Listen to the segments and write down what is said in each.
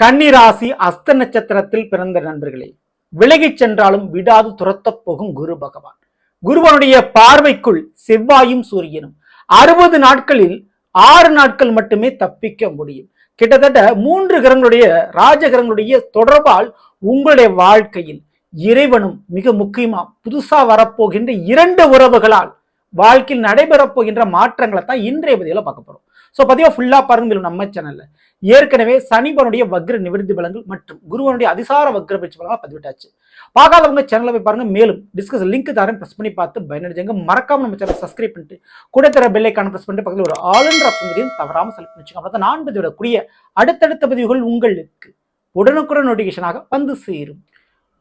கன்னிராசி அஸ்த நட்சத்திரத்தில் பிறந்த நண்பர்களே விலகிச் சென்றாலும் விடாது துரத்தப் போகும் குரு பகவான். குருவனுடைய பார்வைக்குள் செவ்வாயும் சூரியனும். அறுபது நாட்களில் ஆறு நாட்கள் மட்டுமே தப்பிக்க முடியும். கிட்டத்தட்ட மூன்று கிரகங்களுடைய ராஜகிரகங்களுடைய தொடர்பால் உங்களுடைய வாழ்க்கையில் இறைவனும் மிக முக்கியமா புதுசா வரப்போகின்ற இரண்டு உறவுகளால் வாழ்க்கையில் நடைபெறப் போகின்ற மாற்றங்களை தான் இன்றைய பதிவில் பார்க்க போகிறோம் ஸோ பதிவாக ஃபுல்லாக பாருங்க நம்ம சேனலில் ஏற்கனவே சனிபனுடைய வக்ர நிவர்த்தி பலன்கள் மற்றும் குருவனுடைய அதிசார வக்ர பயிற்சி பலங்களாக பதிவிட்டாச்சு. பார்க்காதவங்க சேனலை போய் பாருங்க. மேலும் டிஸ்கஸ் லிங்க் தரேன். ப்ரெஸ் பண்ணி பார்த்து பயனடைஞ்சாங்க. மறக்காம நம்ம சேனல் சப்ஸ்கிரைப் பண்ணிட்டு கூட தர பெல்லைக்கான ப்ரெஸ் பண்ணிட்டு பக்கத்தில் ஒரு ஆளுன்ற ஆப்ஷன் தவறாமல் செலக்ட் பண்ணி அப்போ தான் நான் பதிவிடக்கூடிய அடுத்தடுத்த பதிவுகள் உங்களுக்கு உடனுக்குடன் நோட்டிஃபிகேஷனாக வந்து சேரும்.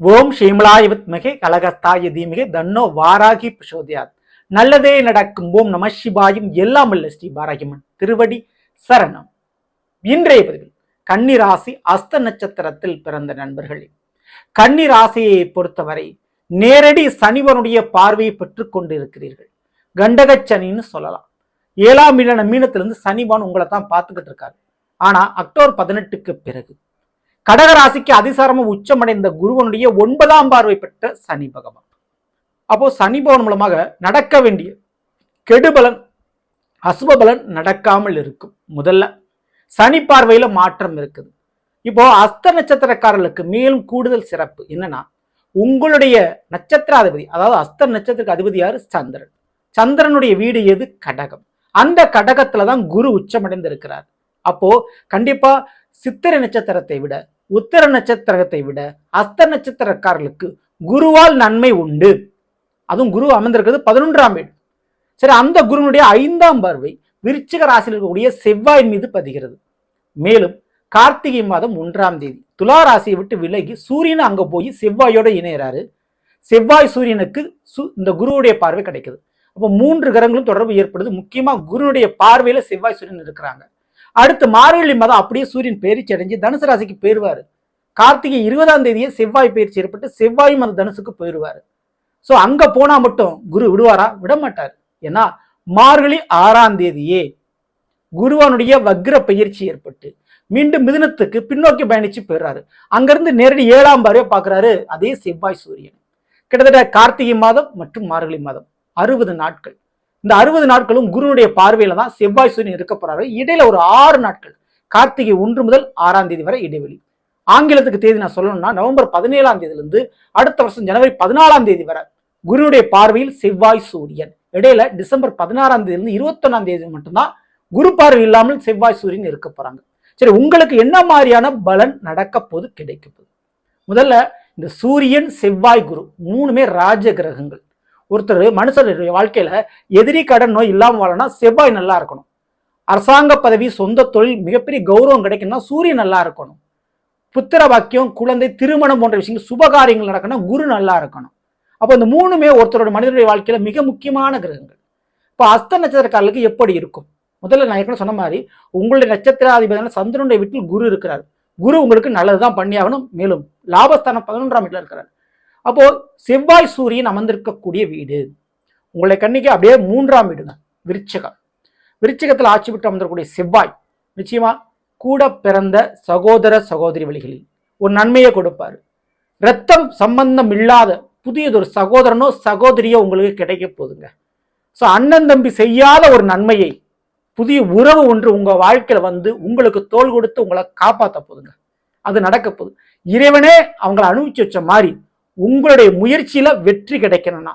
ஓம் ஷீமலாய வித்மகே கலகஸ்தாய தீமிகே தன்னோ வாராகி பிரசோதியாத். நல்லதே நடக்கும். ஓம் நம சிவாயும். எல்லாம் அல்ல ஸ்ரீ பாராகிமன் திருவடி சரணம். இன்றைய பதிவில் கன்னிராசி அஸ்த நட்சத்திரத்தில் பிறந்த நண்பர்களே. கன்னிராசியை பொறுத்தவரை நேரடி சனிவனுடைய பார்வையை பெற்று கொண்டு இருக்கிறீர்கள் கண்டக சனின்னு சொல்லலாம். ஏழாம் மீனான மீனத்திலிருந்து சனிவான் உங்களை தான் பார்த்துக்கிட்டு இருக்காரு. ஆனா அக்டோபர் பதினெட்டுக்கு பிறகு கடகராசிக்கு அதிசாரமாக உச்சமடைந்த குருவனுடைய ஒன்பதாம் பார்வை பெற்ற சனி பகவான். அப்போ சனி பவன் மூலமாக நடக்க வேண்டிய கெடுபலன் அசுபபலன் நடக்காமல் இருக்கும். முதல்ல சனி பார்வையில மாற்றம் இருக்குது. இப்போ அஸ்த நட்சத்திரக்காரர்களுக்கு மேலும் கூடுதல் சிறப்பு என்னன்னா உங்களுடைய நட்சத்திராதிபதி அதாவது அஸ்த நட்சத்திரக்கு அதிபதி யாரு? சந்திரன். சந்திரனுடைய வீடு எது? கடகம். அந்த கடகத்துல தான் குரு உச்சமடைந்து இருக்கிறார் அப்போ கண்டிப்பா சித்திரை நட்சத்திரத்தை விட உத்தர நட்சத்திரத்தை விட அஸ்த நட்சத்திரக்காரர்களுக்கு குருவால் நன்மை உண்டு. அதுவும் குரு அமர்ந்திருக்கிறது பதினொன்றாம் வீடு. சரி அந்த குருனுடைய ஐந்தாம் பார்வை விருச்சிக ராசியில் இருக்கக்கூடிய செவ்வாயின் மீது பதிகிறது. மேலும் கார்த்திகை மாதம் ஒன்றாம் தேதி துலா ராசியை விட்டு விலகி சூரியன் அங்கே போய் செவ்வாயோடு இணையறாரு. செவ்வாய் சூரியனுக்கு சு- இந்த குருவுடைய பார்வை கிடைக்குது. அப்போ மூன்று கிரகங்களும் தொடர்பு ஏற்படுது. முக்கியமாக குருனுடைய பார்வையில் செவ்வாய் சூரியன் இருக்கிறாங்க. அடுத்து மார்கழி மாதம் அப்படியே சூரியன் பயிற்சி அடைஞ்சு தனுசு ராசிக்கு போயிடுவார் கார்த்திகை இருபதாம் தேதியே செவ்வாய் பயிற்சி ஏற்பட்டு செவ்வாயும் அந்த தனுசுக்கு போயிடுவார் ஸோ அங்கே போனால் மட்டும் குரு விடுவாரா? விட மாட்டார் ஏன்னா மார்கழி ஆறாம் தேதியே குருவனுடைய வக்ர பயிற்சி ஏற்பட்டு மீண்டும் மிதுனத்துக்கு பின்னோக்கி பயணிச்சு போயிடுறாரு. அங்கிருந்து நேரடி ஏழாம் பார்வையை பார்க்குறாரு அதே செவ்வாய் சூரியன். கிட்டத்தட்ட கார்த்திகை மாதம் மற்றும் மார்கழி மாதம் அறுபது நாட்கள். இந்த அறுபது நாட்களும் குருனுடைய பார்வையில தான் செவ்வாய் சூரியன் இருக்க போறாரு. இடையில ஒரு ஆறு நாட்கள் கார்த்திகை ஒன்று முதல் ஆறாம் தேதி வரை இடைவெளி. ஆங்கிலத்துக்கு தேதி நான் சொல்லணும்னா நவம்பர் பதினேழாம் தேதியிலிருந்து அடுத்த வருஷம் ஜனவரி பதினாலாம் தேதி வரை குருனுடைய பார்வையில் செவ்வாய் சூரியன். இடையில டிசம்பர் பதினாறாம் தேதியிலிருந்து இருபத்தொன்னாம் தேதி மட்டும்தான் குரு பார்வை இல்லாமல் செவ்வாய் சூரியன் இருக்க போறாங்க. சரி உங்களுக்கு என்ன மாதிரியான பலன் நடக்க போது கிடைக்க போகுது முதல்ல இந்த சூரியன் செவ்வாய் குரு மூணுமே ராஜ கிரகங்கள். ஒருத்தர் மனுஷனுடைய வாழ்க்கையில எதிரி கடன் நோய் இல்லாமல் வாழனா செவ்வாய் நல்லா இருக்கணும். அரசாங்க பதவி சொந்த தொழில் மிகப்பெரிய கௌரவம் கிடைக்கணும்னா சூரியன் நல்லா இருக்கணும். புத்திர வாக்கியம் குழந்தை திருமணம் போன்ற விஷயங்கள் சுபகாரியங்கள் நடக்கணும் குரு நல்லா இருக்கணும். அப்போ இந்த மூணுமே ஒருத்தரோட மனிதனுடைய வாழ்க்கையில் மிக முக்கியமான கிரகங்கள். இப்போ அஸ்த நட்சத்திரக்காரர்களுக்கு எப்படி இருக்கும்? முதல்ல நான் ஏற்கனவே சொன்ன மாதிரி உங்களுடைய நட்சத்திராதிபதியான சந்திரனுடைய வீட்டில் குரு இருக்கிறார். குரு உங்களுக்கு நல்லது தான் பண்ணியாகணும் மேலும் லாபஸ்தானம் பதினொன்றாம் வீட்டில் இருக்கிறார். அப்போது செவ்வாய் சூரியன் அமர்ந்திருக்கக்கூடிய வீடு. உங்களை கண்ணிக்கு அப்படியே மூன்றாம் வீடுங்க விருச்சகம். விருச்சகத்தில் ஆட்சி விட்டு அமர்ந்திருக்கக்கூடிய செவ்வாய் நிச்சயமாக கூட பிறந்த சகோதர சகோதரி வழிகளில் ஒரு நன்மையை கொடுப்பாரு. ரத்தம் சம்பந்தம் இல்லாத புதியதொரு சகோதரனோ சகோதரியோ உங்களுக்கு கிடைக்க போகுதுங்க ஸோ அண்ணன் தம்பி செய்யாத ஒரு நன்மையை புதிய உறவு ஒன்று உங்கள் வாழ்க்கையில் வந்து உங்களுக்கு தோல் கொடுத்து உங்களை காப்பாற்ற போகுதுங்க அது நடக்க போகுது இறைவனே அவங்கள அனுபவிச்சு வச்ச மாதிரி உங்களுடைய முயற்சியில் வெற்றி கிடைக்கணும்னா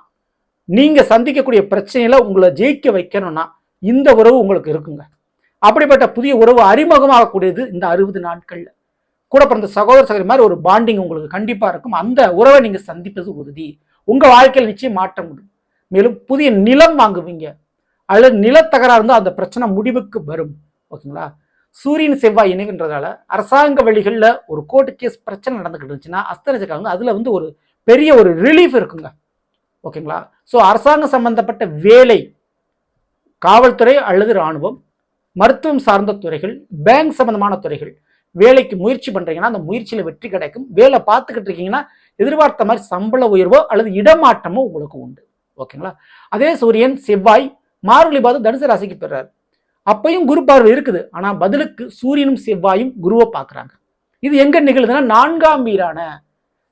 நீங்கள் சந்திக்கக்கூடிய பிரச்சனையில் உங்களை ஜெயிக்க வைக்கணும்னா இந்த உறவு உங்களுக்கு இருக்குங்க. அப்படிப்பட்ட புதிய உறவு அறிமுகமாகக்கூடியது இந்த அறுபது நாட்களில். கூட பிறந்த சகோதர சகோதரி மாதிரி ஒரு பாண்டிங் உங்களுக்கு கண்டிப்பாக இருக்கும். அந்த உறவை நீங்கள் சந்திப்பது உறுதி. உங்கள் வாழ்க்கையில் நிச்சயம் மாற்றம் உண்டு. மேலும் புதிய நிலம் வாங்குவீங்க. அல்லது நிலத்தகராக இருந்தால் அந்த பிரச்சனை முடிவுக்கு வரும். ஓகேங்களா? சூரியன் செவ்வாய் இணைகின்றதால அரசாங்க வழிகளில் ஒரு கோர்ட்டு கேஸ் பிரச்சனை நடந்துக்கிட்டு இருந்துச்சுன்னா அஸ்தரிச்சிருக்காங்க அதில் வந்து ஒரு பெரிய ஒரு ரிலீஃப் இருக்குங்க. ஓகேங்களா? ஸோ அரசாங்கம் சம்பந்தப்பட்ட வேலை காவல்துறை அல்லது இராணுவம் மருத்துவம் சார்ந்த துறைகள் பேங்க் சம்பந்தமான துறைகள் வேலைக்கு முயற்சி பண்ணுறீங்கன்னா அந்த முயற்சியில் வெற்றி கிடைக்கும். வேலை பார்த்துக்கிட்டு இருக்கீங்கன்னா எதிர்பார்த்த மாதிரி சம்பள உயர்வோ அல்லது இடமாற்றமோ உங்களுக்கு உண்டு. ஓகேங்களா? அதே சூரியன் செவ்வாய் மார்கழி பாதம் தனுசு ராசிக்கு பெறாரு அப்பையும் குரு பார்வை இருக்குது. ஆனால் பதிலுக்கு சூரியனும் செவ்வாயும் குருவை பார்க்குறாங்க. இது எங்கே நிகழுதுன்னா நான்காம் வீரான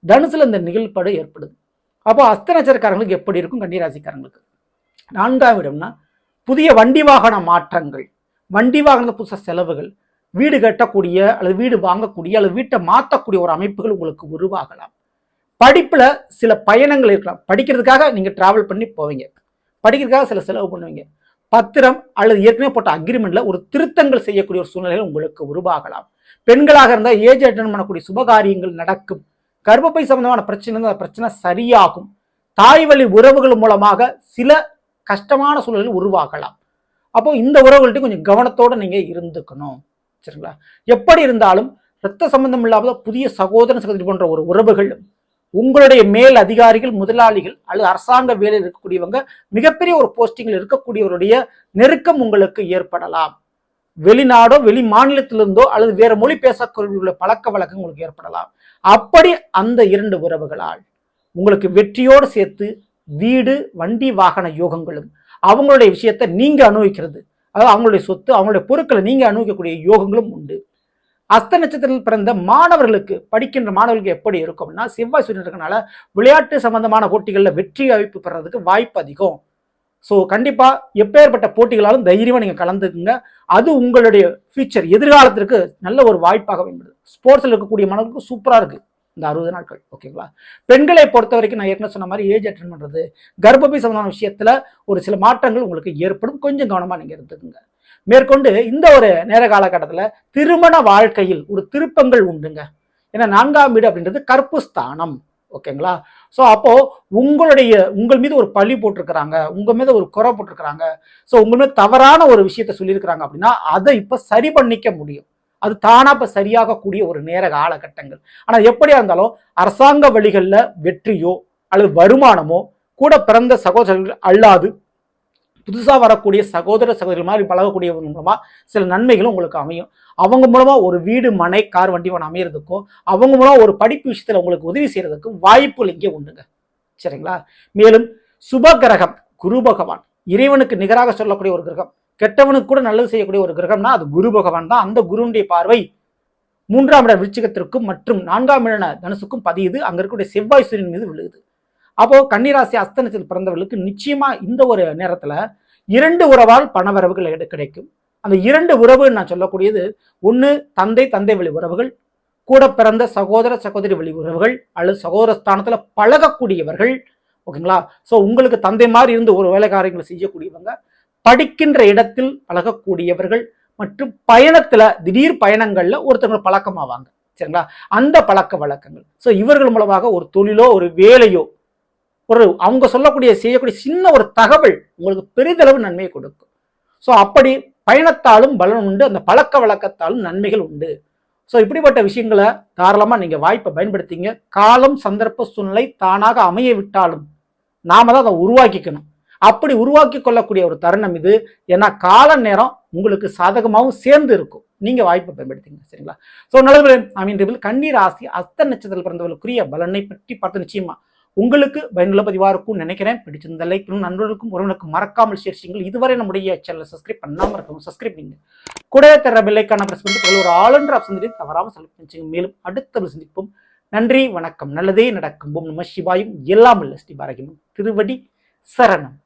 தனுசுல இந்த நிகழ்ப்படு ஏற்படுது. அப்போ அஸ்த நட்சத்திரக்காரங்களுக்கு எப்படி இருக்கும்? கன்னிராசிக்காரங்களுக்கு. நான்காம் இடம்னா புதிய வண்டி வாகன மாற்றங்கள் வண்டி வாகன புதுச செலவுகள் வீடு கட்டக்கூடிய அல்லது வீடு வாங்கக்கூடிய அல்லது வீட்டை மாற்றக்கூடிய ஒரு அமைப்புகள் உங்களுக்கு உருவாகலாம். படிப்பில் சில பயணங்கள் இருக்கலாம். படிக்கிறதுக்காக நீங்கள் ட்ராவல் பண்ணி போவீங்க. படிக்கிறதுக்காக சில செலவு பண்ணுவீங்க. பத்திரம் அல்லது ஏற்கனவே போட்ட அக்ரிமெண்ட்ல ஒரு திருத்தங்கள் செய்யக்கூடிய ஒரு சூழ்நிலைகள் உங்களுக்கு உருவாகலாம். பெண்களாக இருந்தால் ஏஜ் அட்டன் பண்ணக்கூடிய சுபகாரியங்கள் நடக்கும். கர்ப்பப்பை சம்பந்தமான பிரச்சனை இருந்தால் அந்த பிரச்சனை சரியாகும். தாய் வழி உறவுகள் மூலமாக சில கஷ்டமான சூழல்கள் உருவாகலாம். அப்போ இந்த உறவுகள்கிட்ட கொஞ்சம் கவனத்தோடு நீங்கள் இருந்துக்கணும். சரிங்களா எப்படி இருந்தாலும் ரத்த சம்பந்தம் இல்லாத புதிய சகோதர சகோதரி போன்ற ஒரு உறவுகள் உங்களுடைய மேல் அதிகாரிகள் முதலாளிகள் அல்லது அரசாங்க வேலையில் இருக்கக்கூடியவங்க மிகப்பெரிய ஒரு போஸ்டிங்கில் இருக்கக்கூடியவருடைய நெருக்கம் உங்களுக்கு ஏற்படலாம். வெளிநாடோ வெளி மாநிலத்திலிருந்தோ அல்லது வேற மொழி பேசக்கூடிய பழக்க வழக்கம் உங்களுக்கு ஏற்படலாம். அப்படி அந்த இரண்டு உறவுகளால் உங்களுக்கு வெற்றியோடு சேர்த்து வீடு வண்டி வாகன யோகங்களும் அவங்களுடைய விஷயத்தை நீங்க அனுபவிக்கிறது. அதாவது அவங்களுடைய சொத்து அவங்களுடைய பொருட்களை நீங்கள் அனுபவிக்கக்கூடிய யோகங்களும் உண்டு. அஸ்த நட்சத்திரத்தில் பிறந்த மாணவர்களுக்கு படிக்கின்ற மாணவர்களுக்கு எப்படி இருக்கும்னா செவ்வாய் சூரியன் இருக்கனால விளையாட்டு சம்பந்தமான போட்டிகளில் வெற்றி அமைப்பு பெறதுக்கு வாய்ப்பு அதிகம். ஸோ கண்டிப்பாக எப்பேற்பட்ட போட்டிகளாலும் தைரியமாக நீங்கள் கலந்துக்குங்க. அது உங்களுடைய ஃபியூச்சர் எதிர்காலத்திற்கு நல்ல ஒரு வாய்ப்பாக பயன்படுது ஸ்போர்ட்ஸில் இருக்கக்கூடிய மாணவர்களுக்கு சூப்பராக இருக்குது இந்த அறுபது நாட்கள் ஓகேங்களா? பெண்களை பொறுத்த வரைக்கும் நான் ஏற்கனவே சொன்ன மாதிரி ஏஜ் அட்டன் பண்ணுறது கர்ப்பப்பை சம்பந்தமான விஷயத்தில் ஒரு சில மாற்றங்கள் உங்களுக்கு ஏற்படும். கொஞ்சம் கவனமாக நீங்கள் இருந்துக்குங்க. மேற்கொண்டு இந்த ஒரு நேர காலகட்டத்தில் திருமண வாழ்க்கையில் ஒரு திருப்பங்கள் உண்டுங்க. ஏன்னா நான்காம் வீடு அப்படின்றது கற்பு ஸ்தானம் ஓகேங்களா? ஸோ அப்போது உங்களுடைய உங்கள் மீது ஒரு பழி போட்டிருக்கிறாங்க உங்கள் மீது ஒரு குறை போட்டிருக்கிறாங்க. ஸோ உங்கள் மீது தவறான ஒரு விஷயத்த சொல்லியிருக்கிறாங்க அப்படின்னா அதை இப்போ சரி பண்ணிக்க முடியும். அது தானாக இப்போ சரியாகக்கூடிய ஒரு நேர காலகட்டங்கள். ஆனால் எப்படியா இருந்தாலும் அரசாங்க வழிகளில் வெற்றியோ அல்லது வருமானமோ கூட பிறந்த சகோதரர்கள் அல்லாது புதுசாக வரக்கூடிய சகோதர சகோதரி மாதிரி பழகக்கூடியவங்க மூலமாக சில நன்மைகளும் உங்களுக்கு அமையும். அவங்க மூலமாக ஒரு வீடு மனை கார் வண்டி ஒன்று அமையிறதுக்கும் அவங்க மூலமாக ஒரு படிப்பு விஷயத்தில் உங்களுக்கு உதவி செய்கிறதுக்கும் வாய்ப்புகள் இங்கே உண்டுங்க. சரிங்களா? மேலும் சுப கிரகம் குரு பகவான். இறைவனுக்கு நிகராக சொல்லக்கூடிய ஒரு கிரகம். கெட்டவனுக்கு கூட நல்லது செய்யக்கூடிய ஒரு கிரகம்னா அது குரு பகவான் தான். அந்த குருனுடைய பார்வை மூன்றாம் இட விருச்சிகத்திற்கும் மற்றும் நான்காம் இட தனுசுக்கும் பதியுது. அங்க இருக்கக்கூடிய செவ்வாய் சூரியன் மீது விழுகுது. அப்போ கன்னிராசி அஸ்தனத்தில் பிறந்தவர்களுக்கு நிச்சயமா இந்த ஒரு நேரத்துல இரண்டு உறவால் பணவரவுகள் கிடைக்கும். அந்த இரண்டு உறவு நான் சொல்லக்கூடியது ஒன்று தந்தை தந்தை வழி உறவுகள் கூட பிறந்த சகோதர சகோதரி வழி உறவுகள் அல்லது சகோதரஸ்தானத்தில் பழகக்கூடியவர்கள் ஓகேங்களா? ஸோ உங்களுக்கு தந்தை மாதிரி இருந்து ஒரு வேலைக்காரங்களை செய்யக்கூடியவங்க படிக்கின்ற இடத்தில் பழகக்கூடியவர்கள் மற்றும் பயணத்துல திடீர் பயணங்கள்ல ஒருத்தவங்க பழக்கமாவாங்க. சரிங்களா? அந்த பழக்க வழக்கங்கள். ஸோ இவர்கள் மூலமாக ஒரு தொழிலோ ஒரு வேலையோ ஒரு அவங்க சொல்லக்கூடிய செய்யக்கூடிய சின்ன ஒரு தகவல் உங்களுக்கு பெரிதளவு நன்மையை கொடுக்கும். ஸோ அப்படி பயணத்தாலும் பலன் உண்டு அந்த பழக்க வழக்கத்தாலும் நன்மைகள் உண்டு. ஸோ இப்படிப்பட்ட விஷயங்களை தாராளமாக நீங்கள் வாய்ப்பை பயன்படுத்திங்க. காலம் சந்தர்ப்ப சூழ்நிலை தானாக அமைய விட்டாலும் நாம தான் அதை உருவாக்கிக்கணும். அப்படி உருவாக்கி கொள்ளக்கூடிய ஒரு தருணம் இது. ஏன்னா கால நேரம் உங்களுக்கு சாதகமாகவும் சேர்ந்து இருக்கும். நீங்கள் வாய்ப்பை பயன்படுத்திங்க சரிங்களா? ஸோ நல்லது அமைந்த கண்ணீர் ராசி அஸ்த நட்சத்திரத்தில் பிறந்தவர்களுக்குரிய பலனை பற்றி பார்த்து நிச்சயமா உங்களுக்கு பயனுள்ள பதிவாக இருக்கும்னு நினைக்கிறேன். பிடிச்சிருந்த லைக் நண்பர்களுக்கும் உறவினருக்கும் மறக்காமல் ஷேர் செய்யுங்கள். இதுவரை நம்முடைய சேனலை சப்ஸ்கிரைப் பண்ணாமல் இருக்கவும் சப்ஸ்கிரைப் பண்ணுங்க. கூட தர பெல்லைக்கான பிரஸ் பண்ணிட்டு ஒரு ஆளுன்ற ஆப்ஷன் தவறாமல் செலக்ட் பண்ணிச்சுங்க மேலும் அடுத்த சந்திப்போம். நன்றி வணக்கம். நல்லதே நடக்கும். ஓம் நம சிவாயும். எல்லாம் இல்லை ஸ்ரீ பாரகினும் திருவடி சரணம்.